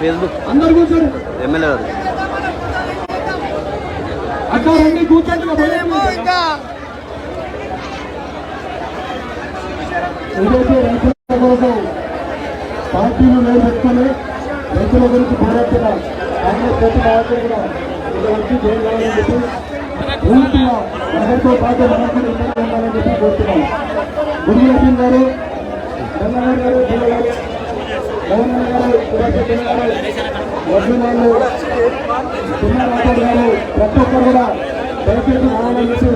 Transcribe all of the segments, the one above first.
Facebook అందరు కూర్చోండి MLA గారు అట్లా రండి కూర్చోండి ఇక పోయండి. ఏదైతే రైతుల కోసం పార్టీలు నిలబెట్టుకుని రైతుల గురించి పోరాడుతున్న కాంగ్రెస్ పార్టీ నాయకులు కూడా ఇక్కడ వచ్చి జైలు కావాలని చెప్పి పూర్తిగా ఎవరితో పాటు మనం కూడా చెప్పి కోరుతున్నాం గారు గారు గారు గారు గారు గారు ప్రతి ఒక్కరు కూడా దయచేసి రావాలని చెప్పి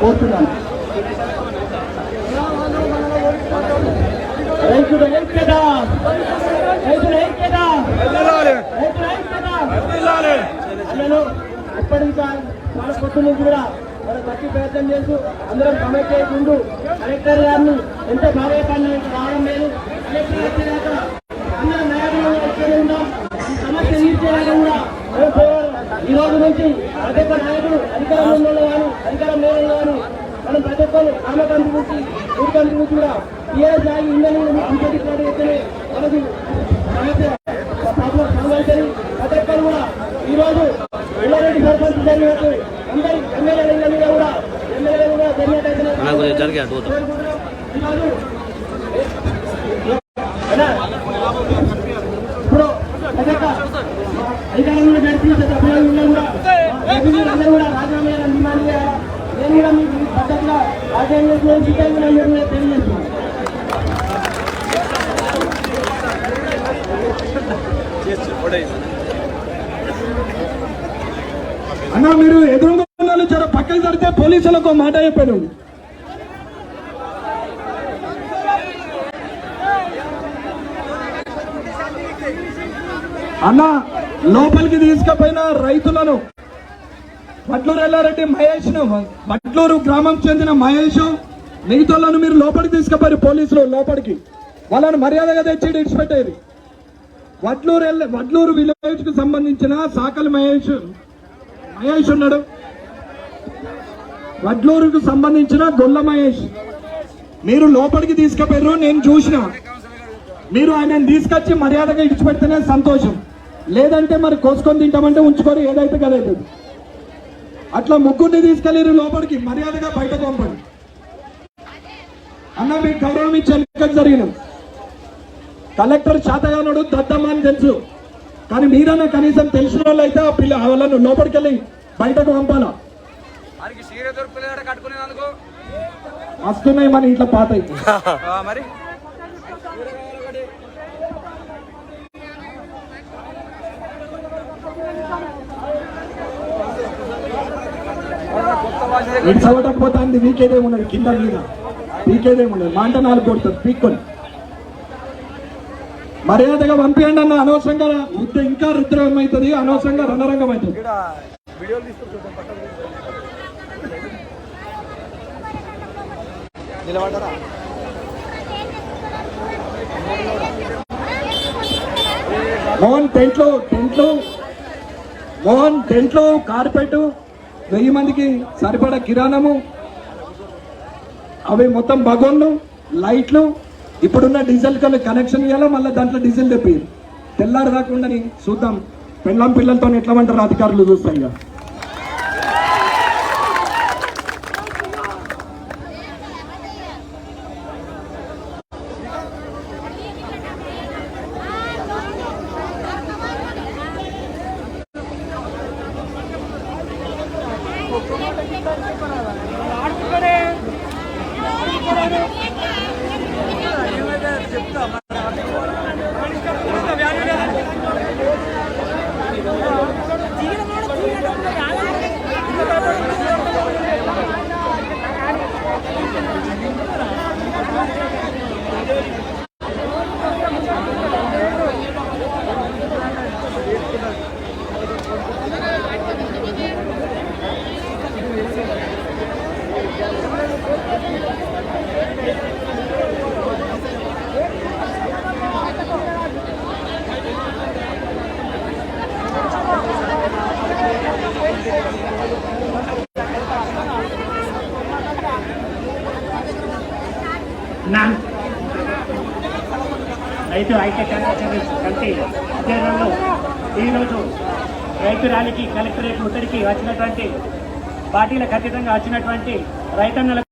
కోరుతున్నాను రైతుల ఐక్యత రైతుల ఐక్యత రైతుల ఐక్యత ఎప్పటి నుంచి వాళ్ళ పొత్తు నుంచి కూడా గట్టి ప్రయత్నం చేస్తూ అందరం కమిటీ ముందు కలెక్టర్ గారిని ఎంతో బాగా పని రావడం లేదు. కలెక్టర్ వచ్చేదాకా అందరం నాయకులు వచ్చేది ఉన్నాం. సమస్య తీర్చేదాకా కూడా ఈ రోజు నుంచి ప్రతి ఒక్క నాయకుడు అధికారం ఉన్న కానీ అధికారం లేని కానీ మనం ప్రతి ఒక్కరు ఆమె కంటి గురించి ఊరి కంటి గురించి కూడా టీఆర్ఎస్ ఆగి ఉందని బీజేపీ పార్టీ అయితేనే మనకు సమస్య ప్రతి ఒక్కరు కూడా ఈరోజు ఎల్లారెడ్డి సర్పంచ్ జరిగినట్టు అందరి ఎమ్మెల్యేల ఇళ్ళ ఎమ్మెల్యేలు జరిగినట్టయితేనే అన్నా, ప్రతి కూడా అందరూ కూడా రాజీనామా చేయాలని డిమాండ్ నేను కూడా మీకు పద్ధతిగా సిద్ధంగా నేను తెలియజేస్తున్నాను అన్న మీరు ఎదురుగా ఉన్న వాళ్ళు జర పక్కకి జరిగితే పోలీసులకు మాట చెప్పాను అన్న లోపలికి తీసుకుపోయిన రైతులను వడ్లూరు ఎల్లారెడ్డి మహేష్ వడ్లూరు గ్రామం చెందిన మహేష్ మిగతాలను మీరు లోపలికి తీసుకుపోయారు పోలీసులు లోపలికి. వాళ్ళని మర్యాదగా తెచ్చి ఇడిచిపెట్టేది వడ్లూరు ఎల్ వడ్లూరు విలేజ్కు సంబంధించిన సాకలి మహేష్ మహేష్ ఉన్నాడు. వడ్లూరుకు సంబంధించిన గొల్ల మహేష్ మీరు లోపలికి తీసుకుపోయారు నేను చూసిన. మీరు ఆయనను తీసుకొచ్చి మర్యాదగా ఇడిచిపెడితేనే సంతోషం. లేదంటే మరి కోసుకొని తింటామంటే ఉంచుకొని ఏదైతే కదైతే అట్లా ముగ్గురిని తీసుకెళ్ళారు లోపలికి మర్యాదగా బయటకు పంపండి. అన్న మీకు గౌరవం ఇచ్చి జరిగిన. కలెక్టర్ శాతగానుడు దద్దమ్మ అని తెలుసు. కానీ మీరన్నా కనీసం తెలిసిన వాళ్ళు అయితే ఆ పిల్ల వాళ్ళను లోపలికి వెళ్ళి బయటకు పంపాలా? వస్తున్నాయి మన ఇంట్లో పాత మరి? ఇడిచవటకపోతుంది వీకేదేమున్నది కింద మీద. పీకేదేమున్నది మాట నాలుగు కొడుతుంది పీక్కొని. మర్యాదగా పంపించండి అన్న అనవసరంగా రుద్ర ఇంకా రుద్రం అవుతుంది అనవసరంగా రణరంగం అవుతుంది నిలబడరా మోహన్ టెంట్లు టెంట్లు మోహన్ టెంట్లు కార్పెట్ వెయ్యి మందికి సరిపడా కిరాణము అవి మొత్తం బగోన్లు లైట్లు ఇప్పుడున్న డీజిల్ కన్నా కనెక్షన్ ఇవ్వాలా మళ్ళీ దాంట్లో డీజిల్ తెప్పి తెల్లారి రాకుండా చూద్దాం. పెళ్ళం పిల్లలతో ఎట్లా అంటారు అధికారులు చూస్తాం రైతు ఐక్య కార్యాచరణ కమిటీ ఆధ్వర్యంలో ఈరోజు రైతు ర్యాలీకి కలెక్టరేట్ ముట్టడికి వచ్చినటువంటి పార్టీలకు ఖచ్చితంగా వచ్చినటువంటి రైతన్నలకు